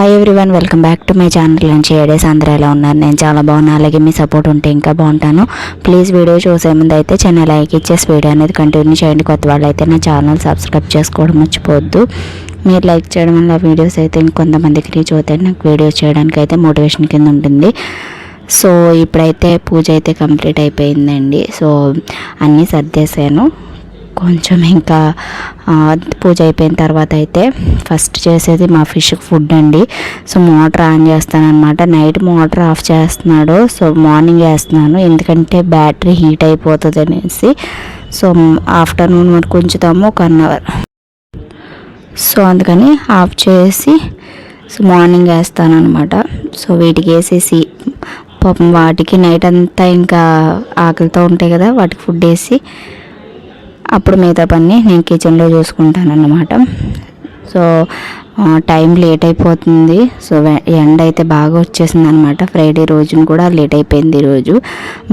Hi everyone welcome back to my channel నుంచి ఏడేస్ అందరూ ఎలా ఉన్నారు? నేను చాలా బాగున్నా. అలాగే మీ సపోర్ట్ ఉంటే ఇంకా బాగుంటాను. ప్లీజ్ వీడియో చూసే ముందు అయితే చిన్న లైక్ ఇచ్చేసి వీడియో అనేది కంటిన్యూ చేయండి. కొత్త వాళ్ళు అయితే నా ఛానల్ సబ్స్క్రైబ్ చేసుకోవడం మర్చిపోవద్దు. మీరు లైక్ చేయడం వల్ల వీడియోస్ అయితే ఇంకొంతమందికి రీచ్ అవుతాయి. నాకు వీడియోస్ చేయడానికి అయితే మోటివేషన్ కింద ఉంటుంది. సో ఇప్పుడైతే పూజ అయితే కంప్లీట్ అయిపోయిందండి. సో అన్నీ సర్దేశాను. కొంచెం ఇంకా పూజ అయిపోయిన తర్వాత అయితే ఫస్ట్ చేసేది మా ఫిష్కి ఫుడ్ అండి. సో మోటార్ ఆన్ చేస్తానమాట నైట్ మోటార్ ఆఫ్ చేస్తున్నాడు. సో మార్నింగ్ వేస్తున్నాను. ఎందుకంటే బ్యాటరీ హీట్ అయిపోతుంది అనేసి. సో ఆఫ్టర్నూన్ వరకు ఉంచుతాము. ఒక వన్ అవర్ సో అందుకని ఆఫ్ చేసి సో మార్నింగ్ వేస్తాను అనమాట సో వీటికి వేసేసి పాపం వాటికి నైట్ అంతా ఇంకా ఆకలితో ఉంటాయి కదా వాటికి ఫుడ్ వేసి అప్పుడు మిగతా పని నేను కిచెన్లో చూసుకుంటాను అన్నమాట సో టైం లేట్ అయిపోతుంది. సో ఎండ అయితే బాగా వచ్చేసింది అనమాట ఫ్రైడే రోజున కూడా లేట్ అయిపోయింది ఈరోజు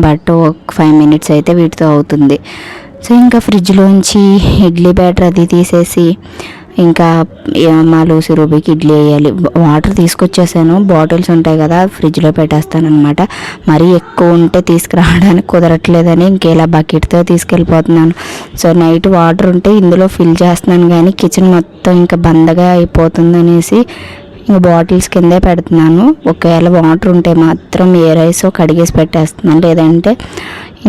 బట్ ఒక ఫైవ్ మినిట్స్ అయితే వీటితో అవుతుంది. సో ఇంకా ఫ్రిడ్జ్లోంచి ఇడ్లీ బ్యాటర్ అది తీసేసి ఇంకా మా లూసి రూబీకి ఇడ్లీ వేయాలి. వాటర్ తీసుకొచ్చేసాను. బాటిల్స్ ఉంటాయి కదా ఫ్రిడ్జ్లో పెట్టేస్తానమాట మరీ ఎక్కువ ఉంటే తీసుకురావడానికి కుదరట్లేదని ఇంకేలా బకెట్తో తీసుకెళ్ళిపోతున్నాను. సో నైట్ వాటర్ ఉంటే ఇందులో ఫిల్ చేస్తున్నాను కానీ కిచెన్ మొత్తం ఇంకా బందగా అయిపోతుంది అనేసి ఇంకా బాటిల్స్ కిందే పెడుతున్నాను. ఒకవేళ వాటర్ ఉంటే మాత్రం ఏ రైస్ కడిగేసి పెట్టేస్తున్నాను. లేదంటే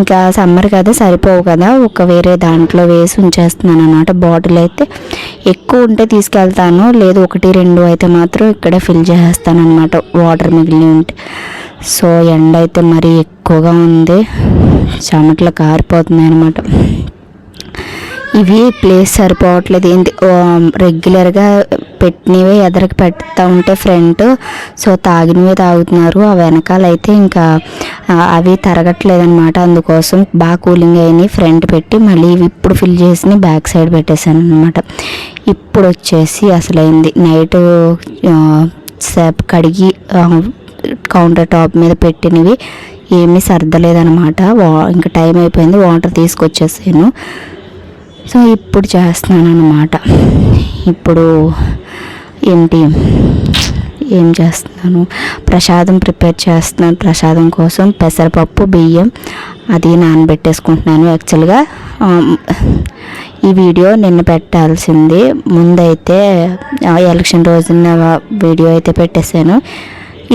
ఇంకా సమ్మర్ కదా సరిపోవు కదా ఒక వేరే దాంట్లో వేసి ఉంచేస్తున్నాను అనమాట బాటిల్ అయితే ఎక్కువ ఉంటే తీసుకెళ్తాను. లేదు ఒకటి రెండు అయితే మాత్రం ఇక్కడ ఫిల్ చేసేస్తాను అనమాట వాటర్ మిగిలి ఉంటే. సో ఎండ అయితే మరీ ఎక్కువగా ఉంది. చెమట్లు కారిపోతున్నాయి అనమాట ఇవి ప్లేస్ సరిపోవట్లేదు. ఏంటి రెగ్యులర్గా పెట్టినవి ఎదరికి పెడతా ఉంటే ఫ్రంట్ సో తాగినవి తాగుతున్నారు. ఆ వెనకాల అయితే ఇంకా అవి తరగట్లేదు అనమాట అందుకోసం బాగా కూలింగ్ అయినాయి. ఫ్రంట్ పెట్టి మళ్ళీ ఇవి ఇప్పుడు ఫిల్ చేసి బ్యాక్ సైడ్ పెట్టేశాను అనమాట ఇప్పుడు వచ్చేసి అసలైంది. నైట్ సేపు కడిగి కౌంటర్ టాప్ మీద పెట్టినవి ఏమీ సర్దలేదనమాట వా ఇంకా టైం అయిపోయింది. వాటర్ తీసుకొచ్చేసాను. సో ఇప్పుడు చేస్తున్నాను అనమాట ఇప్పుడు ఏంటి? ఏం చేస్తున్నాను? ప్రసాదం ప్రిపేర్ చేస్తున్నాను. ప్రసాదం కోసం పెసరపప్పు బియ్యం అది నానబెట్టేసుకుంటున్నాను. యాక్చువల్గా ఈ వీడియో నిన్న పెట్టాల్సింది. ముందైతే ఎలక్షన్ రోజున వీడియో అయితే పెట్టేశాను.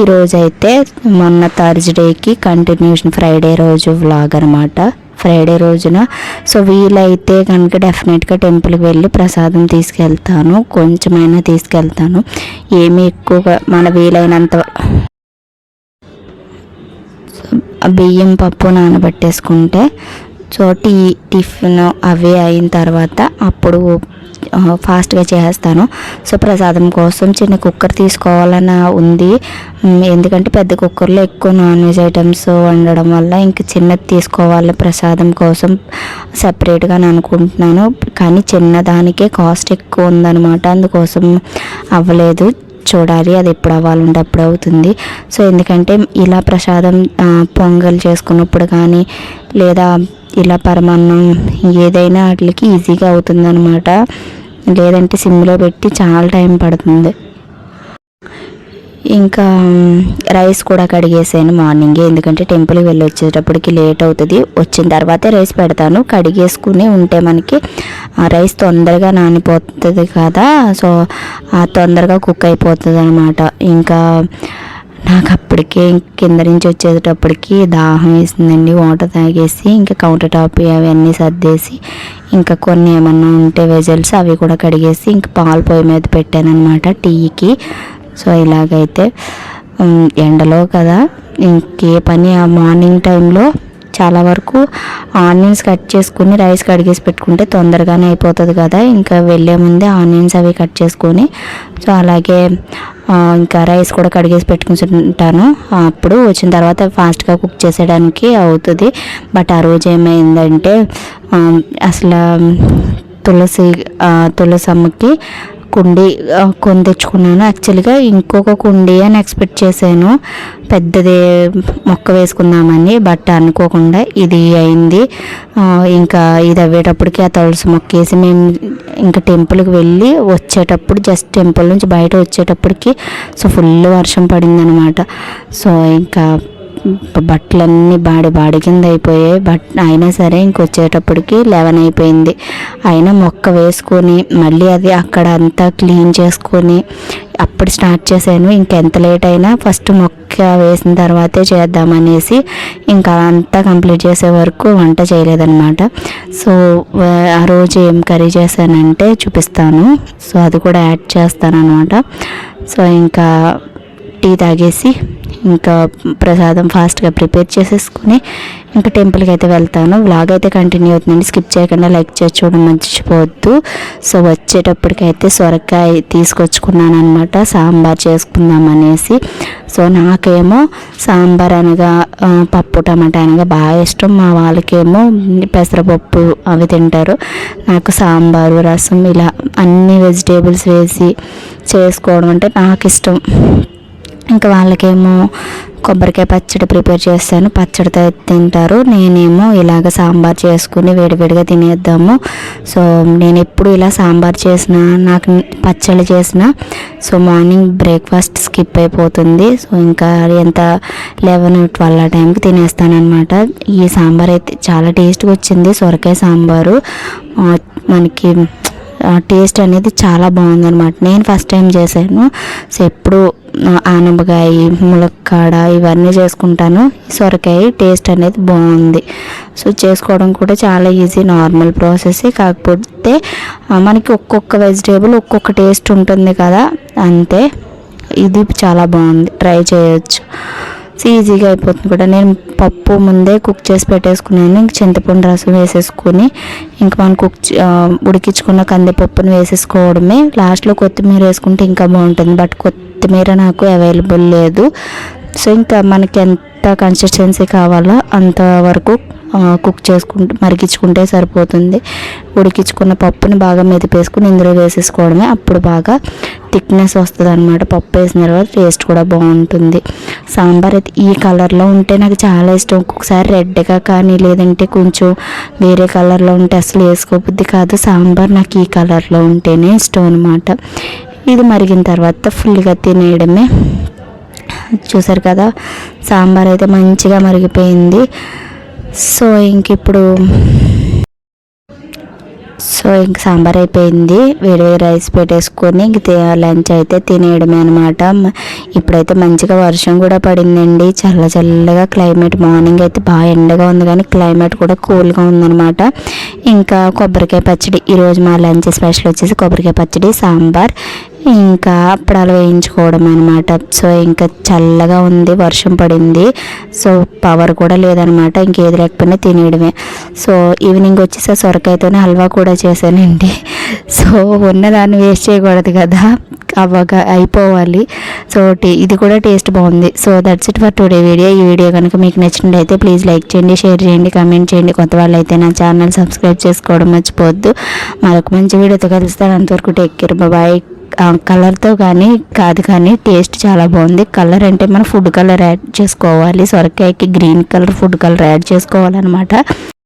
ఈరోజైతే అయితే మొన్న థర్స్డేకి కంటిన్యూషన్ ఫ్రైడే రోజు వ్లాగ్ అనమాట ఫ్రైడే రోజున. సో వీలైతే కనుక డెఫినెట్గా టెంపుల్కి వెళ్ళి ప్రసాదం తీసుకెళ్తాను. కొంచెమైనా తీసుకెళ్తాను. ఏమి ఎక్కువగా మన వీలైనంత ఆ బియ్యం పప్పు నానబెట్టేసుకుంటే సో టీ టిఫిన్ అవి అయిన తర్వాత అప్పుడు ఫాస్ట్గా చేస్తాను సో ప్రసాదం కోసం చిన్న కుక్కర్ తీసుకోవాలని ఉంది. ఎందుకంటే పెద్ద కుక్కర్లో ఎక్కువ నాన్ వెజ్ ఐటమ్స్ వండడం వల్ల ఇంక చిన్నది తీసుకోవాలి ప్రసాదం కోసం సపరేట్గా అని అనుకుంటున్నాను. కానీ చిన్నదానికే కాస్ట్ ఎక్కువ ఉందన్నమాట. అందుకోసం అవ్వలేదు. చూడాలి అది ఎప్పుడు అవ్వాలంటే అప్పుడు అవుతుంది. సో ఎందుకంటే ఇలా ప్రసాదం పొంగల్ చేసుకున్నప్పుడు కానీ లేదా ఇలా పరమాన్నం ఏదైనా వాటికి ఈజీగా అవుతుంది అనమాట లేదంటే సిమ్లో పెట్టి చాలా టైం పడుతుంది. ఇంకా రైస్ కూడా కడిగేసాను మార్నింగే. ఎందుకంటే టెంపుల్కి వెళ్ళి వచ్చేటప్పటికి లేట్ అవుతుంది. వచ్చిన తర్వాతే రైస్ పెడతాను. కడిగేసుకుని ఉంటే మనకి ఆ రైస్ తొందరగా నానిపోతుంది కదా. సో తొందరగా కుక్ అయిపోతుంది అనమాట ఇంకా నాకు అప్పటికే కింద నుంచి వచ్చేటప్పటికి దాహం వేసిందండి. వాటర్ తాగేసి ఇంకా కౌంటర్ టాప్ అవన్నీ సర్దేసి ఇంకా కొన్ని ఏమన్నా ఉంటే వెజల్స్ అవి కూడా కడిగేసి ఇంకా పాలు పొయ్యి మీద పెట్టాను అనమాట టీకి. సో ఇలాగైతే ఎండలో కదా ఇంకే పని ఆ మార్నింగ్ టైంలో చాలా వరకు ఆనియన్స్ కట్ చేసుకుని రైస్ కడిగేసి పెట్టుకుంటే తొందరగానే అయిపోతుంది కదా ఇంకా వెళ్ళే ముందే ఆనియన్స్ అవి కట్ చేసుకొని సో అలాగే ఇంకా రైస్ కూడా కడిగేసి పెట్టుకుంటాను. అప్పుడు వచ్చిన తర్వాత ఫాస్ట్గా కుక్ చేసేయడానికి అవుతుంది. బట్ ఆ రోజు ఏమైందంటే అసలు తులసి తులసమ్మకి కుండీ కొని తెచ్చుకున్నాను. యాక్చువల్గా ఇంకొక కుండీ అని ఎక్స్పెక్ట్ చేశాను. పెద్దది మొక్క వేసుకుందామని బట్ అనుకోకుండా ఇది అయింది. ఇంకా ఇది అవ్వేటప్పటికి ఆ తులసి మొక్క వేసి మేము ఇంకా టెంపుల్కి వెళ్ళి వచ్చేటప్పుడు జస్ట్ టెంపుల్ నుంచి బయట వచ్చేటప్పటికి సో ఫుల్ వర్షం పడిందనమాట సో ఇంకా బట్టలన్నీ బాడి బాడి కింద అయిపోయాయి. బట్ అయినా సరే ఇంకొచ్చేటప్పటికి లెవెన్ అయిపోయింది. అయినా మొక్క వేసుకొని మళ్ళీ అది అక్కడ అంతా క్లీన్ చేసుకొని అప్పుడు స్టార్ట్ చేశాను. ఇంకెంత లేట్ అయినా ఫస్ట్ మొక్క వేసిన తర్వాతే చేద్దామనేసి ఇంకా అంతా కంప్లీట్ చేసే వరకు వంట చేయలేదన్నమాట. సో ఆ రోజు ఏం కర్రీ చేశానంటే చూపిస్తాను. సో అది కూడా యాడ్ చేస్తాను అనమాట సో ఇంకా టీ తాగేసి ఇంకా ప్రసాదం ఫాస్ట్గా ప్రిపేర్ చేసేసుకుని ఇంకా టెంపుల్కి అయితే వెళ్తాను. వ్లాగ్ అయితే కంటిన్యూ అవుతుందండి. స్కిప్ చేయకుండా లైక్ చేసి చూడడం. మర్చిపోవద్దు. సో వచ్చేటప్పటికైతే సొరకాయ తీసుకొచ్చుకున్నాను అనమాట సాంబార్ చేసుకుందాం అనేసి. సో నాకేమో సాంబార్ అనగా పప్పు టమాటా అనగా బాగా ఇష్టం. మా వాళ్ళకేమో పెసరపప్పు అవి తింటారు. నాకు సాంబారు రసం ఇలా అన్ని వెజిటేబుల్స్ వేసి చేసుకోవడం అంటే నాకు ఇష్టం ఇంకా వాళ్ళకేమో కొబ్బరికాయ పచ్చడి ప్రిపేర్ చేస్తాను. పచ్చడితో తింటారు. నేనేమో ఇలాగ సాంబార్ చేసుకుని వేడివేడిగా తినేద్దాము. సో నేను ఎప్పుడు ఇలా సాంబార్ చేసిన నాకు పచ్చడి చేసిన సో మార్నింగ్ బ్రేక్ఫాస్ట్ స్కిప్ అయిపోతుంది. సో ఇంకా ఎంత లెవెన్ ట్వెల్వ్ ఆ టైంకి తినేస్తానమాట ఈ సాంబార్ అయితే చాలా టేస్ట్గా వచ్చింది. సొరకాయ సాంబారు. మనకి టేస్ట్ అనేది చాలా బాగుందనమాట నేను ఫస్ట్ టైం చేశాను. సో ఎప్పుడు ఆనపకాయ ములక్కాడ ఇవన్నీ చేసుకుంటాను. సొరకాయ టేస్ట్ అనేది బాగుంది. సో చేసుకోవడం కూడా చాలా ఈజీ నార్మల్ ప్రాసెస్ కాకపోతే మనకి ఒక్కొక్క వెజిటేబుల్ ఒక్కొక్క టేస్ట్ ఉంటుంది కదా. అంతే. ఇది చాలా బాగుంది. ట్రై చేయొచ్చు. సో ఈజీగా అయిపోతుంది కూడా. నేను పప్పు ముందే కుక్ చేసి పెట్టేసుకున్నాను. ఇంక చింతపండు రసం వేసేసుకొని ఇంకా మనం కుక్ ఉడికించుకున్న కందిపప్పుని వేసేసుకోవడమే. లాస్ట్లో కొత్తిమీర వేసుకుంటే ఇంకా బాగుంటుంది. బట్ కొత్తిమీర నాకు అవైలబుల్ లేదు. సో ఇంకా మనకి ఎంత కన్సిస్టెన్సీ కావాలో అంతవరకు కుక్ చేసుకుంటే మరిగించుకుంటే సరిపోతుంది. ఉడికించుకున్న పప్పుని బాగా మెదిపేసుకుని ఇందులో వేసేసుకోవడమే. అప్పుడు బాగా థిక్నెస్ వస్తుంది అనమాట పప్పు వేసిన తర్వాత టేస్ట్ కూడా బాగుంటుంది. సాంబార్ అయితే ఈ కలర్లో ఉంటే నాకు చాలా ఇష్టం. ఒక్కొక్కసారి రెడ్గా కానీ లేదంటే కొంచెం వేరే కలర్లో ఉంటే అసలు వేసుకోబుద్ది కాదు. సాంబార్ నాకు ఈ కలర్లో ఉంటేనే ఇష్టం అనమాట ఇది మరిగిన తర్వాత ఫుల్గా తినేయడమే. చూసారు కదా? సాంబార్ అయితే మంచిగా మరిగిపోయింది. సో ఇంక ఇప్పుడు సో ఇంక సాంబార్ అయిపోయింది. వేడి వేడి రైస్ పెట్టేసుకొని ఇంక లంచ్ అయితే తినేయడమే అనమాట ఇప్పుడైతే మంచిగా వర్షం కూడా పడిందండి. చల్ల చల్లగా క్లైమేట్. మార్నింగ్ అయితే బాగా ఎండగా ఉంది కానీ క్లైమేట్ కూడా కూల్గా ఉందనమాట ఇంకా కొబ్బరికాయ పచ్చడి. ఈరోజు మా లంచ్ స్పెషల్ వచ్చేసి కొబ్బరికాయ పచ్చడి సాంబార్ ఇంకా అప్పడాలు వేయించుకోవడం అనమాట సో ఇంకా చల్లగా ఉంది వర్షం పడింది. సో పవర్ కూడా లేదనమాట ఇంకేది లేకపోయినా తినేయడమే. సో ఈవినింగ్ వచ్చేసి ఆ సొరకాయతోనే హల్వా కూడా చేశానండి. సో ఉన్నదాన్ని వేస్ట్ చేయకూడదు కదా. అవ్వగా అయిపోవాలి. సో ఇది కూడా టేస్ట్ బాగుంది. So that's it for today video ఈ వీడియో కనుక మీకు నచ్చినట్లయితే ప్లీజ్ లైక్ చేయండి షేర్ చేయండి కమెంట్ చేయండి. కొత్త వాళ్ళు అయితే నా ఛానల్ సబ్స్క్రైబ్ చేసుకోవడం మర్చిపోవద్దు. మరొక మంచి వీడియోతో కలుస్తాను. అంతవరకు టేక్ కేర్ బాయ్ కలర్తో కానీ కాదు కానీ టేస్ట్ చాలా బాగుంది. కలర్ అంటే మనం ఫుడ్ కలర్ యాడ్ చేసుకోవాలి. సొరకాయకి green colour food colour add చేసుకోవాలన్నమాట.